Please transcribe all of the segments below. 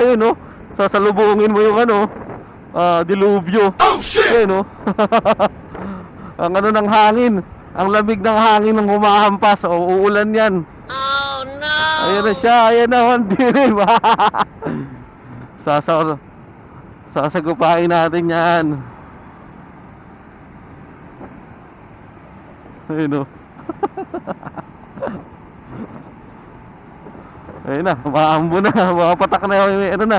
Ayun oh. Sasalubungin mo yung ano, ah, dilubyo. Oh shit! Ayun oh. ang ano ng hangin. Ang lamig ng hangin ng humahampas. O, uulan yan. Oh no! Ayan na siya. Ayan na, Mandilim. Sasa, sasagupain natin yan. Ayun oh. Ayun na, maambo na, makapatak na yung ano na.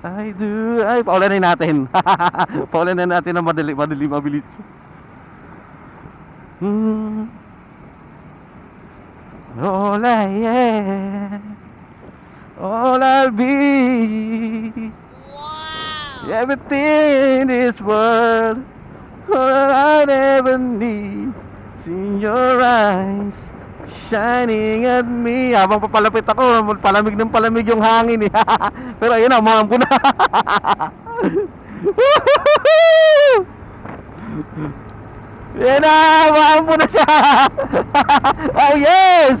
I do, ay, paulanin natin. paulanin natin na madali, madali, mabilis. Hmm. All I am, all I'll be. Everything in this world, all I ever need, is your eyes, shining at me. Habang papalapit ako, palamig ng palamig yung hangin eh. Pero ayun na, mahampo na. Yan na, mahampo na siya. oh yes!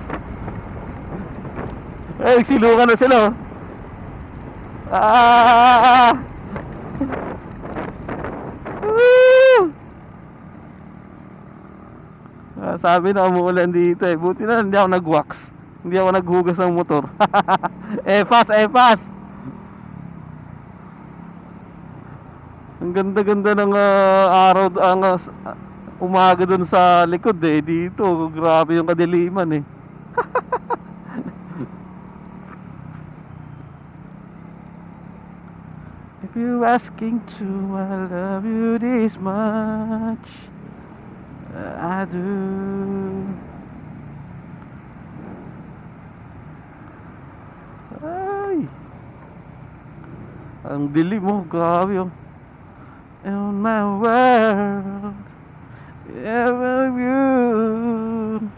Ay, silukan na sila. oh. Ah! Woo! Ah, sabi na umuulan dito eh. Buti na hindi ako nag-wax. Hindi ako naghugas ng motor. eh, fast, eh, fast. Ang ganda-ganda ng ah, araw, ang ah, umaga dun sa likod eh. Dito, grabe yung kadiliman eh. If you asking to, I love you this much. I do. Ay! Ang dilim mo, grabe yung In my world Ever you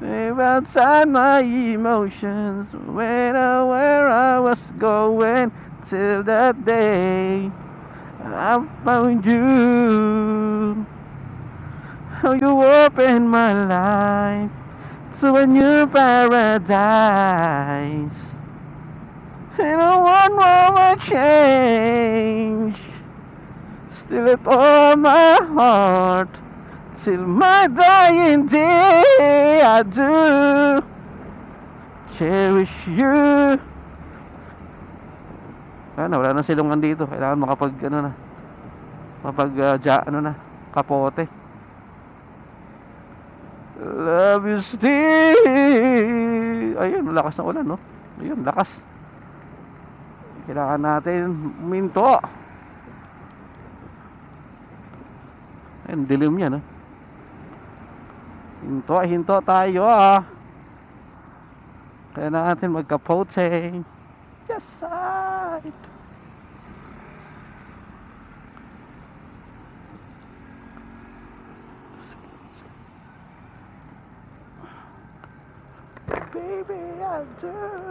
Live outside my emotions When I where I was going Till that day I found you How you opened my life To a new paradise. And I want more change. Still it on my heart Till my dying day I do Cherish you. Ano, wala na silungan dito. Kailangan makapag ano na Makapag ah, ja, ano na Kapote Love you still. Ayun, lakas ng ulan no? Ayun, lakas. Kailangan natin minto Ayun, dilim yan no? Hinto, hinto tayo ah. Kaya natin magkapote Yes, side baby, I do.